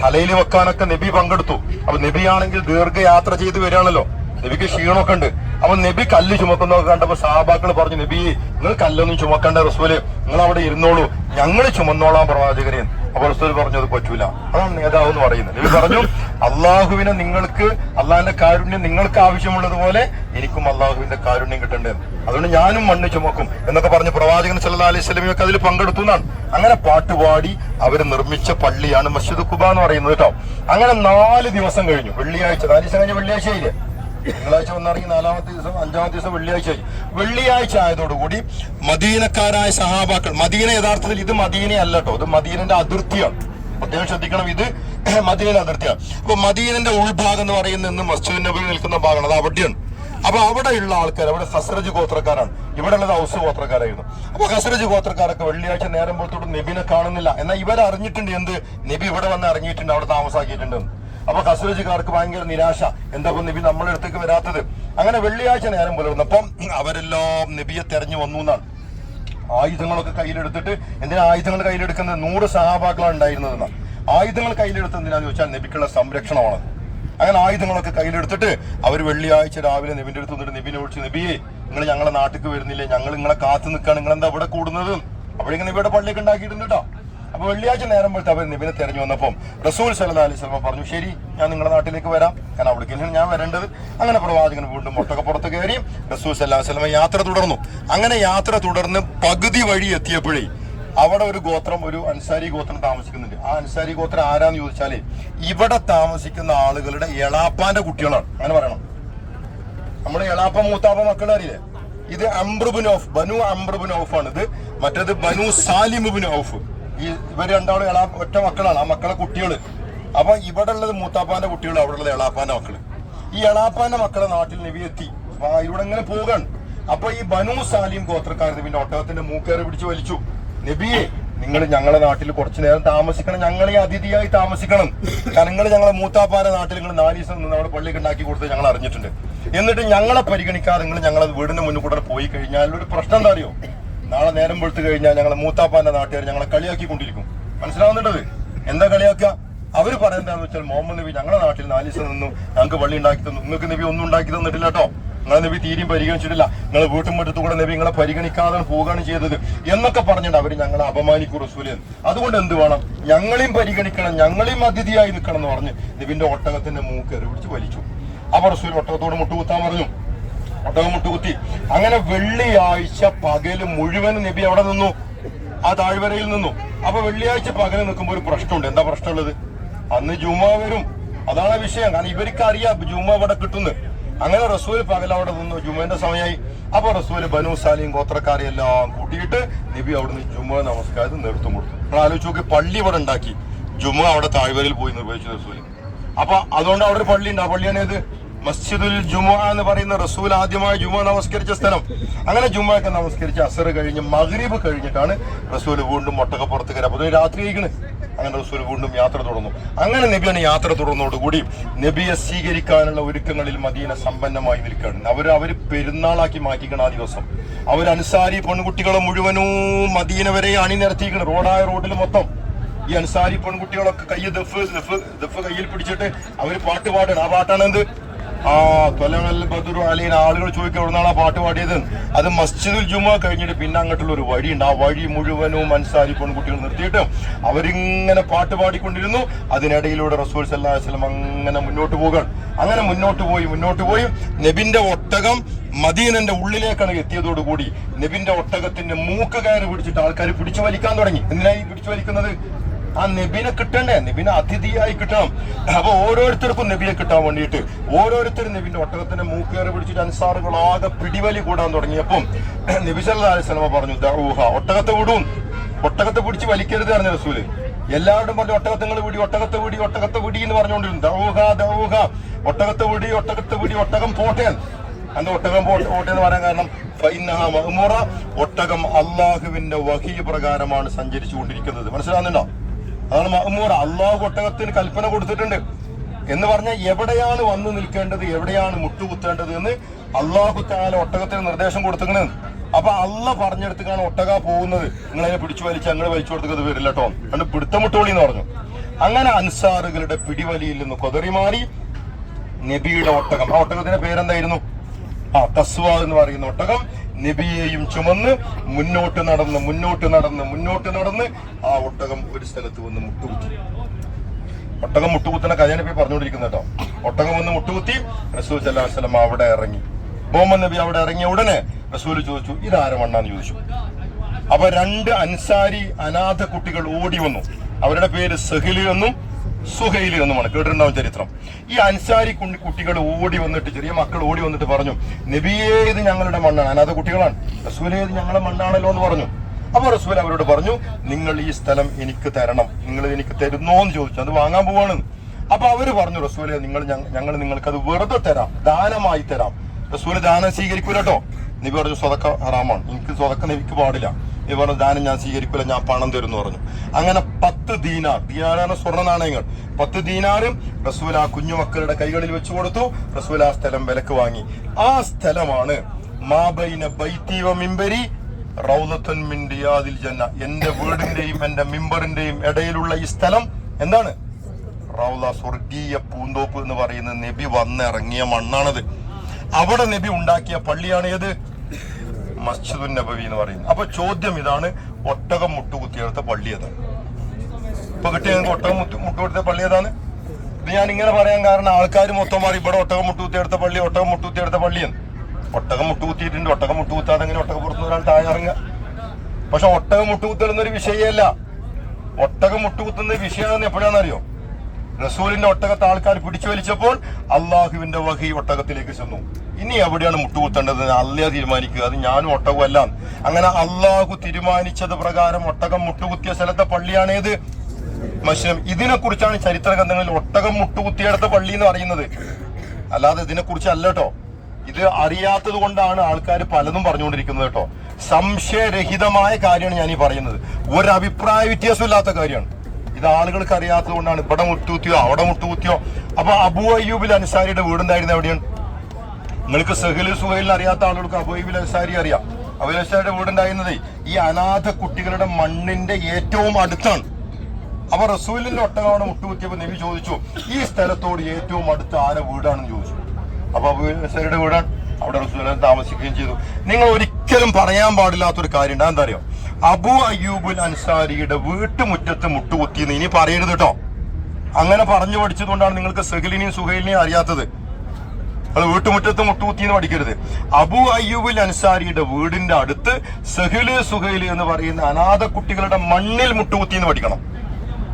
തലയിൽ വെക്കാനൊക്കെ നബി പങ്കെടുത്തു. അപ്പൊ നബിയാണെങ്കിൽ ദീർഘയാത്ര ചെയ്ത് വരികയാണല്ലോ. നബിക്ക് ക്ഷീണമൊക്കെ ഉണ്ട്. അപ്പൊ നബി കല്ല് ചുമക്കുന്നതൊക്കെ കണ്ടപ്പോ സാബാക്കൾ പറഞ്ഞു നബി നിങ്ങൾ കല്ലൊന്നും ചുമക്കണ്ട റസൂൽ. നിങ്ങൾ അവിടെ ഇരുന്നോളൂ. ഞങ്ങൾ ചുമന്നോളാം പ്രവാചകരെ. അപ്പൊ റസൂൽ പറഞ്ഞു അത് പറ്റൂല. അതാണ് നേതാവ് എന്ന് പറയുന്നത്. നബി പറഞ്ഞു അള്ളാഹുവിനെ നിങ്ങൾക്ക് അള്ളാഹിന്റെ കാരുണ്യം നിങ്ങൾക്ക് ആവശ്യമുള്ളതുപോലെ എനിക്കും അള്ളാഹുവിന്റെ കാരുണ്യം കിട്ടണ്ടേ. അതുകൊണ്ട് ഞാനും മണ്ണ് ചുമക്കും എന്നൊക്കെ പറഞ്ഞ് പ്രവാചകൻ സല്ലാ അലൈഹി സ്വലമിയൊക്കെ അതിൽ പങ്കെടുത്തു എന്നാണ്. അങ്ങനെ പാട്ടുപാടി അവർ നിർമ്മിച്ച പള്ളിയാണ് മസ്ജിദ് കുബ എന്ന് പറയുന്നത് കേട്ടോ. അങ്ങനെ നാല് ദിവസം കഴിഞ്ഞു. വെള്ളിയാഴ്ച നാല് ദിവസം കഴിഞ്ഞ വെള്ളിയാഴ്ചയില്ലേ തിങ്കളാഴ്ച വന്നിറങ്ങി നാലാമത്തെ ദിവസം അഞ്ചാമത്തെ ദിവസം വെള്ളിയാഴ്ച ആയി. വെള്ളിയാഴ്ച ആയതോടുകൂടി മദീനക്കാരായ സഹാബാക്കൾ മദീന യഥാർത്ഥത്തിൽ ഇത് മദീനയല്ല കേട്ടോ. ഇത് മദീനന്റെ അതിർത്തിയാണ്. പ്രത്യേകം ശ്രദ്ധിക്കണം ഇത് മദീന അതിർത്തിയാണ്. അപ്പൊ മദീനന്റെ ഉൾഭാഗം എന്ന് പറയുന്ന ഇന്ന് മസ്ജിദ് നബി നിൽക്കുന്ന ഭാഗമാണ് അത് അവിടെയാണ്. അപ്പൊ അവിടെയുള്ള ആൾക്കാർ അവിടെ ഹസ്രജ് ഗോത്രക്കാരാണ്. ഇവിടെ ഉള്ളത് ഔസ് ഗോത്രക്കാരായിരുന്നു. അപ്പൊ ഹസ്രജ് ഗോത്രക്കാരൊക്കെ വെള്ളിയാഴ്ച നേരം പോലത്തോട് നബിനെ കാണുന്നില്ല. എന്നാൽ ഇവരറിഞ്ഞിട്ടുണ്ട് എന്ത്? നബി ഇവിടെ വന്ന് അറിഞ്ഞിട്ടുണ്ട് അവിടെ താമസാക്കിയിട്ടുണ്ടെന്ന് അപ്പൊ കസൂരജിക്കാർക്ക് ഭയങ്കര നിരാശ. എന്താ നബി നമ്മുടെ അടുത്തേക്ക് വരാത്തത്? അങ്ങനെ വെള്ളിയാഴ്ച നേരം പുലർന്നപ്പം അവരെല്ലാം നബിയെ തെരഞ്ഞു വന്നു എന്നാണ്. ആയുധങ്ങളൊക്കെ കയ്യിലെടുത്തിട്ട് എന്തിനാ ആയുധങ്ങൾ കയ്യിലെടുക്കുന്നത്? നൂറ് സഹാബാക്കളാണ് ഉണ്ടായിരുന്നതെന്നാ ആയുധങ്ങൾ കയ്യിലെടുത്ത് എന്തിനാന്ന് ചോദിച്ചാൽ നബിക്കുള്ള സംരക്ഷണമാണ്. അങ്ങനെ ആയുധങ്ങളൊക്കെ കയ്യിലെടുത്തിട്ട് അവർ വെള്ളിയാഴ്ച രാവിലെ നബിന്റെ അടുത്ത് വന്നിട്ട് നബിനെ വിളിച്ച് നബിയെ നിങ്ങൾ ഞങ്ങളെ നാട്ടിലേക്ക് വരുന്നില്ലേ? ഞങ്ങൾ നിങ്ങളെ കാത്തു നിൽക്കാൻ നിങ്ങൾ എന്താ ഇവിടെ കൂടുന്നത്? അപ്പോഴേക്കും നബിയുടെ പള്ളിയൊക്കെ ഉണ്ടാക്കിയിട്ടുണ്ട് കേട്ടോ. അപ്പൊ വെള്ളിയാഴ്ച നേരം പോലത്തെ അവർ നിബിനെ തെരഞ്ഞു വന്നപ്പം റസൂൽ സല്ലാ അലൈഹി സ്വലമ പറഞ്ഞു ശരി ഞാൻ നിങ്ങളുടെ നാട്ടിലേക്ക് വരാം. കാരണം അവിടേക്ക് തന്നെയാണ് ഞാൻ വരേണ്ടത്. അങ്ങനെ പ്രവാചകൻ വീണ്ടും മുട്ടൊക്കെ പുറത്ത് കയറി റസൂൽ സല്ലാ സ്വലമ യാത്ര തുടർന്നു. അങ്ങനെ യാത്ര തുടർന്ന് പകുതി വഴി എത്തിയപ്പോഴേ അവിടെ ഒരു ഗോത്രം ഒരു അൻസാരി ഗോത്രം താമസിക്കുന്നുണ്ട്. ആ അൻസാരി ഗോത്രം ആരാന്ന് ചോദിച്ചാലേ ഇവിടെ താമസിക്കുന്ന ആളുകളുടെ എളാപ്പാന്റെ കുട്ടികളാണ്. അങ്ങനെ പറയണം. നമ്മുടെ എളാപ്പ മൂത്താപ്പ മക്കളെ അറിയില്ലേ? ഇത് അംബ്രുബിൻ ഓഫ് ബനു അംബ്രുബിൻ ഓഫ് ആണ് ഇത് മറ്റേത് ബനു സാലിമുബിൻ ഓഫ് ഈ ഇവർ രണ്ടാളും എളാ ഒറ്റ മക്കളാണ്. ആ മക്കളെ കുട്ടികൾ അപ്പൊ ഇവിടെ ഉള്ളത് മൂത്താപ്പാന്റെ കുട്ടികൾ അവിടെ ഉള്ളത് എളാപ്പാന്റെ മക്കൾ. ഈ എളാപ്പാന്റെ മക്കളെ നാട്ടിൽ നബി എത്തി അപ്പൊ ഇവിടെ ഇങ്ങനെ പോകാണ് അപ്പൊ ഈ ബനു സാലിം ഗോത്രക്കാർ പിന്നെ ഒട്ടകത്തിന്റെ മൂക്കേറി പിടിച്ച് വലിച്ചു. നബിയെ നിങ്ങൾ ഞങ്ങളെ നാട്ടിൽ കുറച്ചു നേരം താമസിക്കണം. ഞങ്ങളെ അതിഥിയായി താമസിക്കണം. കാരണം നിങ്ങൾ ഞങ്ങളെ മൂത്താപ്പാന്റെ നാട്ടിൽ നിങ്ങൾ നാല് ദിവസം നിന്ന് അവിടെ പള്ളി ഉണ്ടാക്കി കൊടുത്ത് ഞങ്ങൾ അറിഞ്ഞിട്ടുണ്ട്. എന്നിട്ട് ഞങ്ങളെ പരിഗണിക്കാതെ നിങ്ങൾ ഞങ്ങളെ വീടിന്റെ മുന്നിൽ കൂടെ പോയി കഴിഞ്ഞാൽ ഒരു പ്രശ്നം എന്താ അറിയോ? നാളെ നേരം വെളുത്ത് കഴിഞ്ഞാൽ ഞങ്ങളെ മൂത്താപ്പാന്റെ നാട്ടുകാർ ഞങ്ങളെ കളിയാക്കി കൊണ്ടിരിക്കും മനസ്സിലാവുന്നുണ്ടത്? എന്താ കളിയാക്കുക? അവർ പറയുന്നതെന്ന് വെച്ചാൽ മുഹമ്മദ് നബി ഞങ്ങളുടെ നാട്ടിൽ നാല് ദിവസം നിന്നു ഞങ്ങൾക്ക് പള്ളി ഉണ്ടാക്കി തന്നു. നിങ്ങൾക്ക് നബി ഒന്നും ഉണ്ടാക്കി തന്നിട്ടില്ല കേട്ടോ. നിങ്ങളെ നബി തീരെയും പരിഗണിച്ചിട്ടില്ല. നിങ്ങൾ വീട്ടും മുറ്റത്തു കൂടെ നബി നിങ്ങളെ പരിഗണിക്കാതെ പോവുകയാണ് ചെയ്തത് എന്നൊക്കെ പറഞ്ഞിട്ട് അവർ ഞങ്ങളെ അപമാനിക്കും റസൂൽ. അതുകൊണ്ട് എന്ത് വേണം? ഞങ്ങളെയും പരിഗണിക്കണം ഞങ്ങളെയും അതിഥിയായി നിൽക്കണം എന്ന് പറഞ്ഞ് നബിന്റെ ഒട്ടകത്തിന്റെ മൂക്ക് എറിപിടിച്ച് വലിച്ചു. അപ്പൊ റസൂൽ ഒട്ടകത്തോട് മുട്ടുകുത്താൻ പറഞ്ഞു. ഒട്ടകം മുട്ടുകുത്തി. അങ്ങനെ വെള്ളിയാഴ്ച പകൽ മുഴുവൻ നബി അവിടെ നിന്നു. ആ താഴ്വരയിൽ നിന്നു. അപ്പൊ വെള്ളിയാഴ്ച പകൽ നിൽക്കുമ്പോൾ ഒരു പ്രശ്നമുണ്ട്. എന്താ പ്രശ്നമുള്ളത്? അന്ന് ജുമ വരും. അതാണ് വിഷയം. കാരണം ഇവർക്ക് അറിയാം ജുമ അവിടെ കിട്ടുന്നു. അങ്ങനെ റസൂൽ പകൽ അവിടെ നിന്നു. ജുമന്റെ സമയമായി അപ്പൊ റസൂൽ ബനു സാലിയും ഗോത്രക്കാരെ എല്ലാം കൂട്ടിയിട്ട് നബി അവിടുന്ന് ജുമ നമസ്കാരം നിർത്തും കൊടുത്തു. നമ്മൾ ആലോചിച്ച് നോക്കി പള്ളി ഇവിടെ ഉണ്ടാക്കി. ജുമ അവിടെ താഴ്വരയിൽ പോയി നിർവഹിച്ചു റസൂൽ അപ്പൊ അതുകൊണ്ട് അവിടെ ഒരു പള്ളി ഉണ്ട് ആ പള്ളിയാണ് ഏത്? മസ്ജിദുൽ ജുമ എന്ന് പറയുന്ന റസൂൽ ആദ്യമായി ജുമ നമസ്കരിച്ച സ്ഥലം. അങ്ങനെ ജുമയൊക്കെ നമസ്കരിച്ച് അസർ കഴിഞ്ഞ് മഗ്രിബ് കഴിഞ്ഞിട്ടാണ് റസൂൽ വീണ്ടും ഒട്ടകപ്പുറത്ത് കയറി അപ്പൊ രാത്രി കഴിക്കണ് അങ്ങനെ റസൂൽ വീണ്ടും യാത്ര തുടർന്നു. അങ്ങനെ നബിയാണ് യാത്ര തുടർന്നതോടുകൂടി നബിയെ സ്വീകരിക്കാനുള്ള ഒരുക്കങ്ങളിൽ മദീന സമ്പന്നമായി നിൽക്കുകയാണ്. അവർ അവർ പെരുന്നാളാക്കി മാറ്റിക്കണം ആ ദിവസം. അവർ പെൺകുട്ടികളെ മുഴുവനും മദീന വരെ അണിനിരത്തിയിരിക്കണം റോഡായ റോഡിൽ മൊത്തം. ഈ അൻസാരി പെൺകുട്ടികളൊക്കെ കയ്യിൽ ദഫ് ദഫ് ദഫ് കയ്യിൽ പിടിച്ചിട്ട് അവർ പാട്ട് പാടണം. ആ പാട്ടാണ് എന്ത്? ആ തൊലവൽ ബദുറു അലീൻ ആളുകൾ ചോദിക്കും എവിടുന്നാണ് ആ പാട്ട് പാടിയത്? അത് മസ്ജിദുൽ ജുമ കഴിഞ്ഞിട്ട് പിന്നെ അങ്ങോട്ടുള്ള ഒരു വഴിയുണ്ട്. ആ വഴി മുഴുവനും അൻസാരി പെൺകുട്ടികൾ നിർത്തിയിട്ട് അവരിങ്ങനെ പാട്ട് പാടിക്കൊണ്ടിരുന്നു. അതിനിടയിലൂടെ റസൂൽ വസ്ലം അങ്ങനെ മുന്നോട്ട് പോകാൻ അങ്ങനെ മുന്നോട്ട് പോയി മുന്നോട്ട് പോയി. നബിന്റെ ഒട്ടകം മദീനന്റെ ഉള്ളിലേക്കാണ് എത്തിയതോടുകൂടി നബിന്റെ ഒട്ടകത്തിന്റെ മൂക്ക് കയറി പിടിച്ചിട്ട് ആൾക്കാർ പിടിച്ചു വലിക്കാൻ തുടങ്ങി. എന്തിനായി പിടിച്ചു വലിക്കുന്നത്? ആ നബിനെ കിട്ടണ്ടേ? നബിനെ അതിഥിയായി കിട്ടണം. അപ്പൊ ഓരോരുത്തർക്കും നബിയെ കിട്ടാൻ വേണ്ടിയിട്ട് ഓരോരുത്തരും നബിന്റെ ഒട്ടകത്തിന്റെ മൂക്കേറി പിടിച്ചിട്ട് അൻസാറുകൾ ആകെ പിടിവലി കൂടാൻ തുടങ്ങിയപ്പം നബി സിനിമ പറഞ്ഞു ഊഹ ഒട്ടകത്തെ വിടും. ഒട്ടകത്തെ പിടിച്ച് വലിക്കരുത് പറഞ്ഞ റസൂൽ. എല്ലാവരും പറഞ്ഞു ഒട്ടകത്തങ്ങൾ വിടി ഒട്ടകത്തെ വിടി ഒട്ടകത്തെ വിടി എന്ന് പറഞ്ഞുകൊണ്ടിരുന്നു. ദൗഹ ദൗഹ ഒട്ടകത്തെ വിടി ഒട്ടകത്തെ വിടി ഒട്ടകം പോട്ടെ. അന്ന് ഒട്ടകം പോട്ടെ എന്ന് പറയാൻ കാരണം ഒട്ടകം അള്ളാഹുവിന്റെ വഹി പ്രകാരമാണ് സഞ്ചരിച്ചു കൊണ്ടിരിക്കുന്നത് മനസ്സിലാകുന്നുണ്ടോ അതാണ് മഹ്മൂറ അള്ളാഹു ഒട്ടകത്തിന് കൽപ്പന കൊടുത്തിട്ടുണ്ട്. എന്ന് പറഞ്ഞാൽ എവിടെയാണ് വന്ന് നിൽക്കേണ്ടത് എവിടെയാണ് മുട്ടുകുത്തേണ്ടത് എന്ന് അള്ളാഹു താല ഒട്ടകത്തിന് നിർദ്ദേശം കൊടുത്തിരിക്കുന്നത് അപ്പൊ അള്ള പറഞ്ഞെടുത്തേക്കാണ് ഒട്ടക പോകുന്നത്. നിങ്ങൾ അതിനെ പിടിച്ചു വലിച്ച് അങ്ങനെ വലിച്ചു കൊടുത്തത് വരില്ല കേട്ടോ അതുകൊണ്ട് പിടുത്തമുട്ടോളി എന്ന് പറഞ്ഞു. അങ്ങനെ അൻസാറുകളുടെ പിടിവലിയിൽ നിന്ന് കൊതറി മാറി നബിയുടെ ഒട്ടകം. ആ ഒട്ടകത്തിന്റെ പേരെന്തായിരുന്നു? ആ തസ്വ എന്ന് പറയുന്ന ഒട്ടകം. നബിയെയും ചുമന്ന് മുന്നോട്ട് നടന്ന് മുന്നോട്ട് നടന്ന് മുന്നോട്ട് നടന്ന് ആ ഒട്ടകം ഒരു സ്ഥലത്ത് വന്ന് മുട്ടുകുത്തി. ഒട്ടകം മുട്ടുകുത്തുന്ന കഥയാണ് ഇപ്പൊ പറഞ്ഞുകൊണ്ടിരിക്കുന്നത് കേട്ടോ. ഒട്ടകം വന്ന് മുട്ടുകുത്തി റസൂൽ സല്ലാസ്ലം അവിടെ ഇറങ്ങി. മുഹമ്മദ് നബി അവിടെ ഇറങ്ങിയ ഉടനെ റസൂൽ ചോദിച്ചു ഇതാരെ വണ്ണാന്ന് ചോദിച്ചു. അപ്പൊ രണ്ട് അൻസാരി അനാഥ കുട്ടികൾ ഓടി വന്നു. അവരുടെ പേര് സഹിലി എന്നും സുഹൈൽ എന്നുമാണ് കേട്ടിട്ടുണ്ടാവും ചരിത്രം. ഈ അൻസാരി കുണ്ടി കുട്ടികൾ ഓടി വന്നിട്ട് ചെറിയ മക്കൾ ഓടി വന്നിട്ട് പറഞ്ഞു നബിയേ ഇത് ഞങ്ങളുടെ മണ്ണാണ്. അനാഥ കുട്ടികളാണ്. റസൂലേ ഇത് ഞങ്ങളുടെ മണ്ണാണല്ലോ എന്ന് പറഞ്ഞു. അപ്പൊ റസൂൽ അവരോട് പറഞ്ഞു നിങ്ങൾ ഈ സ്ഥലം എനിക്ക് തരണം. നിങ്ങൾ എനിക്ക് തരുന്നോ എന്ന് ചോദിച്ചു. അത് വാങ്ങാൻ പോവാണ്. അപ്പൊ അവർ പറഞ്ഞു റസൂലെ നിങ്ങൾ ഞങ്ങൾ നിങ്ങൾക്ക് അത് വെറുതെ തരാം. ദാനമായി തരാം. റസൂൽ ദാനം സ്വീകരിക്കൂലട്ടോ നബി പറഞ്ഞു സ്വതക്ക ഹറാമാണ്. എനിക്ക് സ്വതക്ക നബിക്ക് പാടില്ല. നബി പറഞ്ഞു ദാനം ഞാൻ സ്വീകരിക്കില്ല ഞാൻ പണം തരുന്നു പറഞ്ഞു. അങ്ങനെ പത്ത് ദീനാർ ദീനാറാണ് സ്വർണ നാണയങ്ങൾ. പത്ത് ദീനാറും റസൂൽ ആ കുഞ്ഞുമക്കളുടെ കൈകളിൽ വെച്ചു കൊടുത്തു റസൂൽ ആ സ്ഥലം വിലക്ക് വാങ്ങി. ആ സ്ഥലമാണ് മിമ്പരി ജന്ന. എന്റെ വീടിന്റെയും എന്റെ മിമ്പറിന്റെയും ഇടയിലുള്ള ഈ സ്ഥലം എന്താണ്? റൗല സ്വർഗീയ പൂന്തോപ്പ് എന്ന് പറയുന്ന നബി വന്നിറങ്ങിയ മണ്ണാണത്. അവിടെ നബി ഉണ്ടാക്കിയ പള്ളിയാണ് ഏത്? മസ്ജിദുൻ നബവി എന്ന് പറയുന്നത്. അപ്പൊ ചോദ്യം ഇതാണ് ഒട്ടകം മുട്ടുകുത്തിയെടുത്ത പള്ളി ഏതാണ്? ഇപ്പൊ കിട്ടിയ ഒട്ടകം മുട്ട് മുട്ടുകുത്തിയ പള്ളി ഏതാണ്? ഇത് ഞാൻ ഇങ്ങനെ പറയാൻ കാരണം ആൾക്കാർ മൊത്തം മാറി ഇവിടെ ഒട്ടകം മുട്ടുകുത്തിയെടുത്ത പള്ളി ഒട്ടകം മുട്ടുകുത്തിയെടുത്ത പള്ളിയെന്ന് ഒട്ടകം മുട്ടുകുത്തിയിട്ടുണ്ട് ഒട്ടകം മുട്ടുകുത്താതെ അങ്ങനെ ഒട്ടകം പുറത്തുനിന്ന് ഒരാൾ താഴെ ഇറങ്ങുക പക്ഷെ ഒട്ടകം മുട്ടുകുത്തൽ ഒരു വിഷയമല്ല. ഒട്ടകം മുട്ടുകുത്തുന്ന വിഷയമാണെന്ന് എപ്പോഴാണെന്നറിയോ? റസൂലിന്റെ ഒട്ടകത്തെ ആൾക്കാർ പിടിച്ചു വലിച്ചപ്പോൾ അള്ളാഹുവിന്റെ വഹി ഒട്ടകത്തിലേക്ക് ചെന്നു. ഇനി എവിടെയാണ് മുട്ടുകുത്തേണ്ടത് അല്ല തീരുമാനിക്കുക. അത് ഞാനും ഒട്ടകമല്ല അങ്ങനെ അള്ളാഹു തീരുമാനിച്ചത് പ്രകാരം ഒട്ടകം മുട്ടുകുത്തിയ സ്ഥലത്തെ പള്ളിയാണേത്? മനുഷ്യനും ഇതിനെ കുറിച്ചാണ് ചരിത്ര ഗ്രന്ഥങ്ങളിൽ ഒട്ടകം മുട്ടുകുത്തിയെടുത്ത പള്ളി എന്ന് പറയുന്നത്. അല്ലാതെ ഇതിനെ കുറിച്ച് അല്ല കേട്ടോ. ഇത് അറിയാത്തത് കൊണ്ടാണ് ആൾക്കാർ പലതും പറഞ്ഞുകൊണ്ടിരിക്കുന്നത് കേട്ടോ. സംശയരഹിതമായ കാര്യമാണ് ഞാൻ ഈ പറയുന്നത്. ഒരു അഭിപ്രായ വ്യത്യാസമില്ലാത്ത കാര്യമാണ്. ഇത് ആളുകൾക്ക് അറിയാത്തത് കൊണ്ടാണ് ഇവിടെ മുട്ടുകുത്തിയോ അവിടെ മുട്ടുകുത്തിയോ. അപ്പൊ അബു അയ്യൂബിൽ അൻസാരിയുടെ വീടുണ്ടായിരുന്നത് എവിടെയാണ് നിങ്ങൾക്ക് സഹൽ സുഹൈലിന് അറിയാത്ത ആളുകൾക്ക് അബോയ് വിലസാരി അറിയാം. അബു അൻസാരിയുടെ വീടുണ്ടായിരുന്നത് ഈ അനാഥ കുട്ടികളുടെ മണ്ണിന്റെ ഏറ്റവും അടുത്താണ്. അപ്പൊ റസൂലിന്റെ ഒട്ടകമാണ് മുട്ടുകുത്തിയപ്പോ നബി ചോദിച്ചു ഈ സ്ഥലത്തോട് ഏറ്റവും അടുത്ത് ആരെ വീടാണെന്ന് ചോദിച്ചു? അപ്പൊ അബു അൻസാരിയുടെ വീടാണ്. അവിടെ റസൂൽ താമസിക്കുകയും ചെയ്തു. നിങ്ങൾ ഒരിക്കലും പറയാൻ പാടില്ലാത്തൊരു കാര്യം എന്താ അറിയോ? അബു അയ്യൂബുൽ അൻസാരിയുടെ വീട്ടുമുറ്റത്ത് മുട്ടുകുത്തിയെന്ന് ഇനി പറയരുത് കേട്ടോ. അങ്ങനെ പറഞ്ഞു പഠിച്ചതുകൊണ്ടാണ് നിങ്ങൾക്ക് സഹലിനെയും സുഹൈലിനെയും അറിയാത്തത്. അത് വീട്ടുമുറ്റത്ത് മുട്ടുകുത്തിന്ന് പഠിക്കരുത് അബു അയ്യൂബുൽ അൻസാരിയുടെ വീടിന്റെ അടുത്ത് സഹിൽ സുഹൈൽ എന്ന് പറയുന്ന അനാഥ കുട്ടികളുടെ മണ്ണിൽ മുട്ടുകുത്തിന്ന് പഠിക്കണം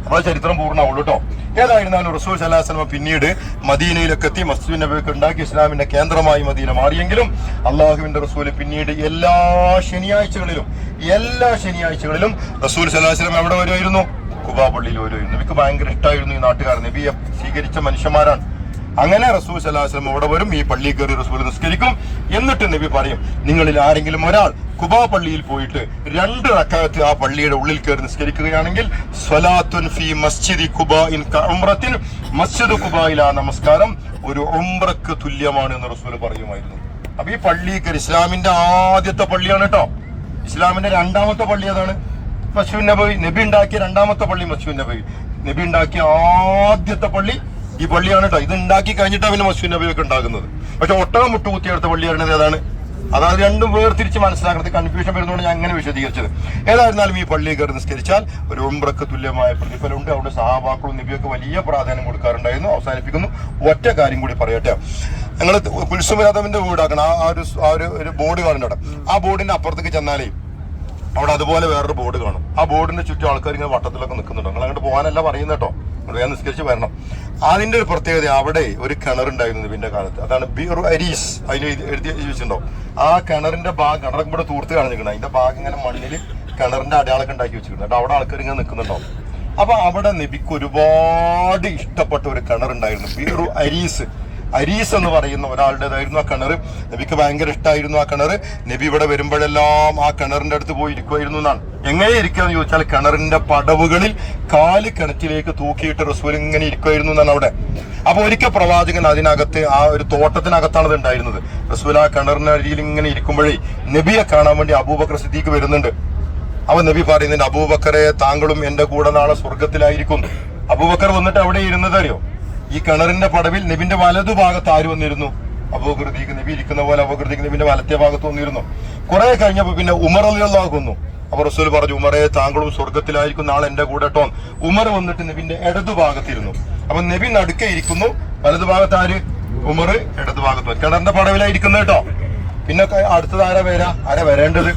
അപ്പോൾ ചരിത്രം പൂർണമാവുള്ളൂ കേട്ടോ ഏതായിരുന്നാലും റസൂൽ സലാഹസ്ലമ പിന്നീട് മദീനയിലൊക്കെ എത്തി മസ്ജിദ് നബിയൊക്കെ ഉണ്ടാക്കി ഇസ്ലാമിന്റെ കേന്ദ്രമായി മദീന മാറിയെങ്കിലും അള്ളാഹുവിന്റെ റസൂൽ പിന്നീട് എല്ലാ ശനിയാഴ്ചകളിലും എല്ലാ ശനിയാഴ്ചകളിലും റസൂൽ സലാഹസ്ലം എവിടെ വരുമായിരുന്നു? കുബാ പള്ളിയിൽ വരുമായിരുന്നു. എനിക്ക് ഭയങ്കര ഇഷ്ടമായിരുന്നു ഈ നാട്ടുകാർ നബിയെ സ്വീകരിച്ച മനുഷ്യന്മാരാണ്. അങ്ങനെ റസൂൽ സലാഹുലം അവിടെ വരും ഈ പള്ളിയിൽ കയറി റസൂൽ നിസ്കരിക്കും. എന്നിട്ട് നബി പറയും നിങ്ങളിൽ ആരെങ്കിലും ഒരാൾ കുബാ പള്ളിയിൽ പോയിട്ട് രണ്ട് റക്കാത്ത് ആ പള്ളിയുടെ ഉള്ളിൽ കയറി നിസ്കരിക്കുകയാണെങ്കിൽ സ്വലാത്തുൻ മസ്ജിദി കുബ മസ്ജിദ് കുബായിൽ നമസ്കാരം ഒരു ഉംറക്ക് തുല്യമാണ് എന്ന് റസൂൽ പറയുമായിരുന്നു. അപ്പൊ ഈ പള്ളി കയറി ഇസ്ലാമിന്റെ ആദ്യത്തെ പള്ളിയാണ് കേട്ടോ ഇസ്ലാമിന്റെ രണ്ടാമത്തെ പള്ളി അതാണ് മസ്ജിദ് നബി നബി ഉണ്ടാക്കിയ രണ്ടാമത്തെ പള്ളി മസ്ജിദ് നബി നബി ഉണ്ടാക്കിയ ആദ്യത്തെ പള്ളി ഈ പള്ളിയാണ് കേട്ടോ ഇത് ഉണ്ടാക്കി കഴിഞ്ഞിട്ടാണ് പിന്നെ മസ്ജിദ് നബിയൊക്കെ ഒക്കെ ഉണ്ടാകുന്നത്. പക്ഷെ ഒട്ടകം മുട്ടുകുത്തിയെടുത്ത പള്ളി പറയുന്നത് ഏതാണ്? അതായത് രണ്ടും വേർതിരിച്ച് മനസ്സിലാക്കുന്നത് കൺഫ്യൂഷൻ വരുന്നതുകൊണ്ട് ഞാൻ അങ്ങനെ വിശദീകരിച്ചത്. ഏതായിരുന്നാലും ഈ പള്ളിയിൽ കയറി നിസ്കരിച്ചാൽ ഒരു ഉംറക്ക് തുല്യമായ പ്രതിഫലമുണ്ട്. അവിടെ സഹാബാക്കളും നബിയൊക്കെ വലിയ പ്രാധാന്യം കൊടുക്കാറുണ്ടായിരുന്നു. അവസാനിപ്പിക്കുന്നു. ഒറ്റ കാര്യം കൂടി പറയട്ടെ. ഞങ്ങൾ കുൽസുമരാദവിന്റെ വീടാക്കണം. ആ ഒരു ആ ഒരു ബോർഡ് കാണുന്നുണ്ട്. ആ ബോർഡിന്റെ അപ്പുറത്തേക്ക് ചെന്നാലേ അവിടെ അതുപോലെ വേറൊരു ബോർഡ് കാണും. ആ ബോർഡിന്റെ ചുറ്റും ആൾക്കാർ ഇങ്ങനെ വട്ടത്തിലൊക്കെ നിൽക്കുന്നുണ്ട്. നിങ്ങൾ അങ്ങോട്ട് പോകാനല്ല പറയുന്ന കേട്ടോ. വേഗം നിസ്കരിച്ച് വരണം. അതിന്റെ ഒരു പ്രത്യേകത അവിടെ ഒരു കിണറുണ്ടായിരുന്നു ഇതിന്റെ കാലത്ത്. അതാണ് ബീറു അരീസ്. അതിൽ എഴുതി ചോദിച്ചിട്ടുണ്ടോ ആ കിണറിന്റെ ഭാഗം കിണറൊക്കെ ഇവിടെ തൂർത്ത് കാണിച്ചിരിക്കണം അതിന്റെ ഭാഗം ഇങ്ങനെ മണ്ണിൽ കിണറിന്റെ അടയാളൊക്കെ ഉണ്ടാക്കി വെച്ചിട്ടുണ്ട്. അവിടെ ആൾക്കാർ ഇങ്ങനെ നിൽക്കുന്നുണ്ടോ? അപ്പൊ അവിടെ നബിക്ക് ഒരുപാട് ഇഷ്ടപ്പെട്ട ഒരു കിണറുണ്ടായിരുന്നു ബീറു അരീസ്. അരീസ് എന്ന് പറയുന്ന ഒരാളുടേതായിരുന്നു ആ കിണർ നബിക്ക് ഭയങ്കര ഇഷ്ടമായിരുന്നു ആ കിണർ നബി ഇവിടെ വരുമ്പോഴെല്ലാം ആ കിണറിന്റെ അടുത്ത് പോയി ഇരിക്കുമായിരുന്നു എന്നാണ്. എങ്ങനെ എന്ന് ചോദിച്ചാൽ കിണറിന്റെ പടവുകളിൽ കാൽ കിണറ്റിലേക്ക് തൂക്കിയിട്ട് റസൂൽ ഇങ്ങനെ ഇരിക്കുമായിരുന്നു എന്നാണ് അവിടെ. അപ്പൊ ഒരിക്കൽ പ്രവാചകൻ അതിനകത്ത് ആ ഒരു തോട്ടത്തിനകത്താണ് ഇത് ഉണ്ടായിരുന്നത്. റസൂൽ ആ കിണറിന്റെ അരിയിൽ ഇങ്ങനെ ഇരിക്കുമ്പോഴേ നബിയെ കാണാൻ വേണ്ടി അബൂബക്കർ സിദ്ദീഖ് വരുന്നുണ്ട്. അവൻ നബി പറയുന്നുണ്ട് അബൂബക്കറെ താങ്കളും എന്റെ കൂടെ നാളെ സ്വർഗത്തിലായിരിക്കും അബൂബക്കർ വന്നിട്ട് അവിടെ ഇരുന്നത് അറിയോ? ഈ കിണറിന്റെ പടവിൽ നബിന്റെ വലതു ഭാഗത്ത് ആര് വന്നിരുന്നു? അബൂകൃതിക്ക് നബി ഇരിക്കുന്ന പോലെ അബൂകൃതിക്ക് നബിന്റെ വലത്തെ ഭാഗത്ത് വന്നിരുന്നു. കുറെ കഴിഞ്ഞപ്പോ പിന്നെ ഉമർ അലിയല്ലാഹു വന്നു അപ്പൊ റസൂൽ പറഞ്ഞു ഉമറെ താങ്കളും സ്വർഗത്തിലായിരിക്കും നാളെ എന്റെ കൂടെ കേട്ടോ ഉമർ വന്നിട്ട് നബിന്റെ ഇടതു ഭാഗത്തിരുന്നു അപ്പൊ നബി നടുക്കെ ഇരിക്കുന്നു. വലതു ഭാഗത്ത് ആര്? ഉമർ ഇടതു ഭാഗത്ത് കിണറിന്റെ പടവിലായിരിക്കുന്നത് കേട്ടോ. പിന്നെ അടുത്തത് ആരാ വരാ? ആരാ വരേണ്ടത്?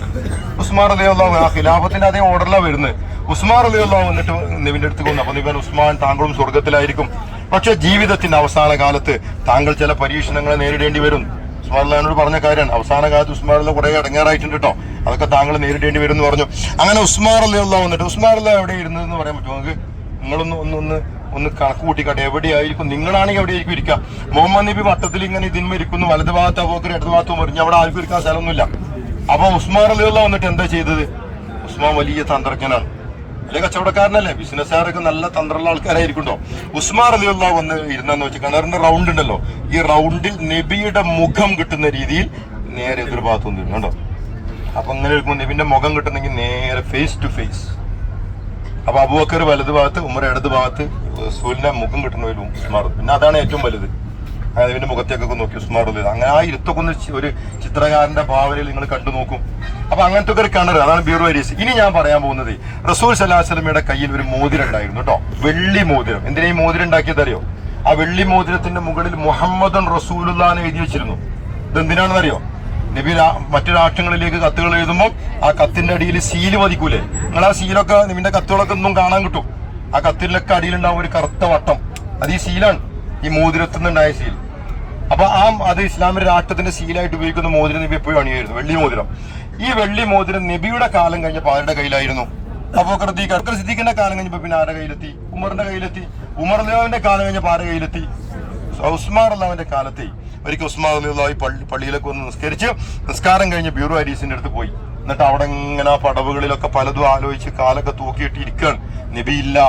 ഉസ്മാൻ അലിയുള്ള ആ ഖിലാഫത്തിന്റെ അതേ ഓർഡറിലാണ് വരുന്നത്. ഉസ്മാൻ അലിയുള്ള വന്നിട്ട് നബിന്റെ അടുത്ത് വന്നു അപ്പൊ നിബൻ ഉസ്മാൻ താങ്കളും സ്വർഗത്തിലായിരിക്കും പക്ഷെ ജീവിതത്തിന്റെ അവസാന കാലത്ത് താങ്കൾ ചില പരീക്ഷണങ്ങളെ നേരിടേണ്ടി വരും. ഉസ്മാനോട് പറഞ്ഞ കാര്യമാണ് അവസാന കാലത്ത് അല്ല കുറെ അടങ്ങാറായിട്ടുണ്ട് കേട്ടോ അതൊക്കെ താങ്കൾ നേരിടേണ്ടി വരും എന്ന് പറഞ്ഞു. അങ്ങനെ ഉസ്മാൻ അലിയുള്ള വന്നിട്ട് ഉസ്മാൻ അല്ല എവിടെ ഇരുന്നതെന്ന് പറയാൻ പറ്റുമോ നമുക്ക് നിങ്ങളൊന്ന് ഒന്ന് ഒന്ന് ഒന്ന് കണക്ക് കൂട്ടിക്കട്ടെ. എവിടെയായിരിക്കും? നിങ്ങളാണെങ്കിൽ എവിടെയായിരിക്കും ഇരിക്കുക? മുഹമ്മദ് നബി വട്ടത്തിൽ ഇങ്ങനെ ഇതിന്മ ഇരിക്കുന്നു. വലത് ഭാഗത്ത് അബോക്കർ ഇടത് ഭാഗത്ത് മറിഞ്ഞ് അവിടെ ആർക്കും ഇരിക്കാൻ സ്ഥലമൊന്നുമില്ല. അപ്പൊ ഉസ്മാൻ അലിയുള്ള വന്നിട്ട് എന്താ ചെയ്തത്? ഉസ്മാൻ വലിയ തന്ത്രജ്ഞനാണ്. അല്ലെ കച്ചവടക്കാരനല്ലേ? ബിസിനസ്സുകാരൊക്കെ നല്ല തന്ത്രമുള്ള ആൾക്കാരായിരിക്കുണ്ടോ ഉസ്മാൻ അലിയുള്ള വന്ന് ഇരുന്നെന്ന് വെച്ച് കിണറിന്റെ റൗണ്ട് ഉണ്ടല്ലോ. ഈ റൗണ്ടിൽ നബിയുടെ മുഖം കിട്ടുന്ന രീതിയിൽ നേരെ എതിർഭാഗത്ത് വന്നിരുന്നു കേട്ടോ അപ്പൊ അങ്ങനെ എടുക്കുമ്പോൾ നബിന്റെ മുഖം കിട്ടുന്നെങ്കിൽ നേരെ ഫേസ് ടു ഫേസ് അപ്പൊ അബൂബക്കർ വലത് ഭാഗത്ത് ഉമർ ഇടത് ഭാഗത്ത് റസൂലിന്റെ മുഖം കിട്ടുന്ന ഒരു ഉസ്മാർ പിന്നെ അതാണ് ഏറ്റവും വലുത്. അതായത് ഇവന്റെ മുഖത്തേക്കൊക്കെ നോക്കി ഉസ്മാർ അങ്ങനെ ആ ഇരുത്തൊക്കെ ഒന്ന് ഒരു ചിത്രകാരന്റെ ഭാവനയിൽ നിങ്ങൾ കണ്ടു നോക്കും. അപ്പൊ അങ്ങനത്തെ ഒരു കിണർ അതാണ് ബ്യൂറോ ഏരിയസ് ഇനി ഞാൻ പറയാൻ പോകുന്നത് റസൂൽ സലാഹുലമയുടെ കയ്യിൽ ഒരു മോതിരം ഉണ്ടായിരുന്നു കേട്ടോ. വെള്ളി മോതിരം. എന്തിനാ ഈ മോതിരം ഉണ്ടാക്കിയതറിയോ ആ വെള്ളി മോതിരത്തിന്റെ മുകളിൽ മുഹമ്മദൻ റസൂലുല്ലാന്ന് എഴുതി വെച്ചിരുന്നു. ഇതെന്തിനാണെന്ന് അറിയോ നബി മറ്റു രാഷ്ട്രങ്ങളിലേക്ക് കത്തുകൾ എഴുതുമ്പോൾ ആ കത്തിന്റെ അടിയിൽ സീൽ പതിക്കൂലേ? നിങ്ങൾ ആ സീലൊക്കെ നിമിന്റെ കത്തുകളൊക്കെ ഒന്നും കാണാൻ കിട്ടും. ആ കത്തിലൊക്കെ അടിയിലുണ്ടാവും ഒരു കറുത്ത വട്ടം. അത് ഈ സീലാണ്. ഈ മോതിരത്തിൽ നിന്നുണ്ടായ ശീൽ അപ്പൊ ആ അത് ഇസ്ലാമിന്റെ രാഷ്ട്രത്തിന്റെ സീലായിട്ട് ഉപയോഗിക്കുന്ന മോതിരം നബി എപ്പോഴും അണിയായിരുന്നു വെള്ളി മോതിരം. ഈ വെള്ളി മോതിരം നബിയുടെ കാലം കഴിഞ്ഞപ്പോൾ ആരുടെ കയ്യിലായിരുന്നു? അപ്പൊ കൃതിക്ക് അക്കർ സിദ്ദീഖിന്റെ കാലം കഴിഞ്ഞപ്പോ പിന്നെ ആരുടെ കയ്യിലെത്തി? ഉമറിന്റെ കയ്യിലെത്തി. ഉമർ ലോവിന്റെ കാലം കഴിഞ്ഞപ്പോ ആരുടെ കയ്യിലെത്തി? ഉസ്മാർ അള്ളാവിന്റെ കാലത്തെ. ഒരിക്കൽ ഉസ്മാൻ അള്ളാഹി പള്ളി പള്ളിയിലൊക്കെ വന്ന് നിസ്കരിച്ച് നിസ്കാരം കഴിഞ്ഞ് ബ്യൂറോ അരീസിന്റെ അടുത്ത് പോയി. എന്നിട്ട് അവിടെ ഇങ്ങനെ ആ പടവുകളിലൊക്കെ പലതും ആലോചിച്ച് കാലൊക്കെ തൂക്കിയിട്ട് ഇരിക്കുകയാണ്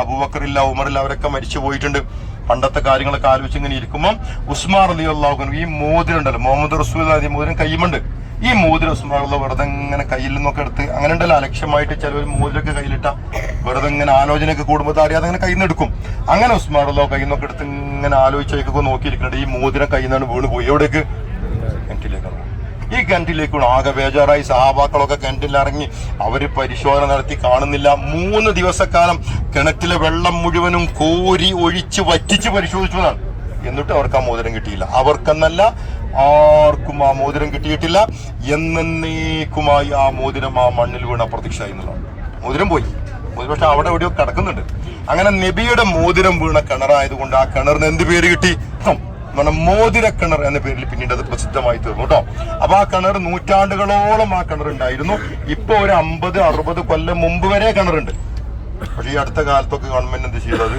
അബൂബക്കർ ഇല്ല ഉമറില്ല അവരൊക്കെ മരിച്ചു പോയിട്ടുണ്ട്. പണ്ടത്തെ കാര്യങ്ങളൊക്കെ ആലോചിച്ച് ഇങ്ങനെ ഇരിക്കുമ്പോൾ ഉസ്മാർ അലി അള്ളാഹു ഈ മോതിരം ഉണ്ടല്ലോ മുഹമ്മദ് റസൂൽ ഈ മോതിരം കയ്യുമുണ്ട്. ഈ മോതിരം ഉസ്മാനുള്ള വെറുതെ ഇങ്ങനെ കയ്യിൽ നിന്നൊക്കെ എടുത്ത് അങ്ങനെ ഉണ്ടല്ലോ അലക്ഷ്യമായിട്ട് ചിലവർ മോതിരൊക്കെ കയ്യിലിട്ട വെറുതെ ഇങ്ങനെ ആലോചനയൊക്കെ കൂടുമ്പോൾ അറിയാതെ അങ്ങനെ കയ്യിൽ നിന്ന് എടുക്കും. അങ്ങനെ ഉസ്മാനുള്ള കയ്യിൽ നിന്നൊക്കെ എടുത്ത് ഇങ്ങനെ ആലോചിച്ചൊക്കെ നോക്കിയിരിക്കുന്നുണ്ട്. ഈ മോതിരം കയ്യിൽ നിന്നാണ് വീണ് പോയി. എവിടേക്ക്? ഈ കിണറ്റിലേക്കാണ് ആകെ ബേജാറായി. സഹാബാക്കളൊക്കെ കിണറ്റിൽ ഇറങ്ങി അവർ പരിശോധന നടത്തി കാണുന്നില്ല. മൂന്ന് ദിവസക്കാലം കിണറ്റിലെ വെള്ളം മുഴുവനും കോരി ഒഴിച്ച് വറ്റിച്ച് പരിശോധിച്ചതാണ്. എന്നിട്ട് അവർക്ക് ആ മോതിരം കിട്ടിയില്ല. അവർക്കെന്നല്ല ആർക്കും ആ മോതിരം കിട്ടിയിട്ടില്ല. എന്നേക്കുമായി ആ മോതിരം ആ മണ്ണിൽ വീണ പ്രതീക്ഷ എന്നുള്ളതാണ്. മോതിരം പോയി. പക്ഷെ അവിടെ എവിടെയോ കിടക്കുന്നുണ്ട്. അങ്ങനെ നബിയുടെ മോതിരം വീണ കിണറായതുകൊണ്ട് ആ കിണറിന് എന്ത് പേര് കിട്ടി? നമ്മുടെ മോതിര കിണർ എന്ന പേരിൽ പിന്നീട് അത് പ്രസിദ്ധമായി തീർന്നു കേട്ടോ. അപ്പൊ ആ കിണർ നൂറ്റാണ്ടുകളോളം ആ കിണർ ഉണ്ടായിരുന്നു. ഇപ്പൊ ഒരു അമ്പത് അറുപത് കൊല്ലം മുമ്പ് വരെ കിണറുണ്ട്. പക്ഷെ ഈ അടുത്ത കാലത്തൊക്കെ ഗവൺമെന്റ് എന്ത് ചെയ്തത്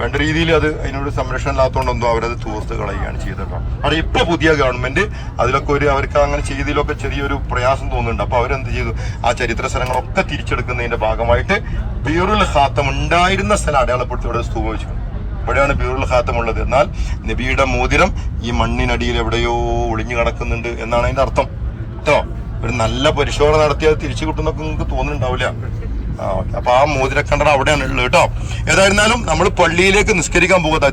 വേണ്ട രീതിയിൽ അത് അതിനോട് സംരക്ഷണം ഇല്ലാത്തതുകൊണ്ടൊന്നും അവരത് തൂർത്ത് കളയുകയാണ് ചെയ്തിട്ടോ അവിടെ ഇപ്പൊ പുതിയ ഗവൺമെന്റ് അതിലൊക്കെ ഒരു അവർക്ക് അങ്ങനെ ചെയ്തതിലൊക്കെ ചെറിയൊരു പ്രയാസം തോന്നുന്നുണ്ട്. അപ്പൊ അവരെന്ത് ചെയ്തു? ആ ചരിത്ര സ്ഥലങ്ങളൊക്കെ തിരിച്ചെടുക്കുന്നതിന്റെ ഭാഗമായിട്ട് ബീറുൽ ഹാത്തം ഉണ്ടായിരുന്ന സ്ഥലം അടയാളപ്പെടുത്തി ഇവിടെ സ്തൂപിച്ചു ഇവിടെയാണ് ബീറുൽ ഖാത്തം ഉള്ളത് എന്നാൽ നബിയുടെ മോതിരം ഈ മണ്ണിനടിയിൽ എവിടെയോ ഒളിഞ്ഞു കിടക്കുന്നുണ്ട് എന്നാണ് അതിന്റെ അർത്ഥം. കേട്ടോ ഒരു നല്ല പരിശോധന നടത്തിയാൽ തിരിച്ചു കിട്ടുന്നൊക്കെ നിങ്ങൾക്ക് തോന്നുന്നുണ്ടാവില്ല. ആ ഓക്കെ. അപ്പൊ ആ മോതിരക്കണ്ടട അവിടെയാണ് ഉള്ളത് കേട്ടോ ഏതായിരുന്നാലും നമ്മൾ പള്ളിയിലേക്ക് നിസ്കരിക്കാൻ പോകുന്നത്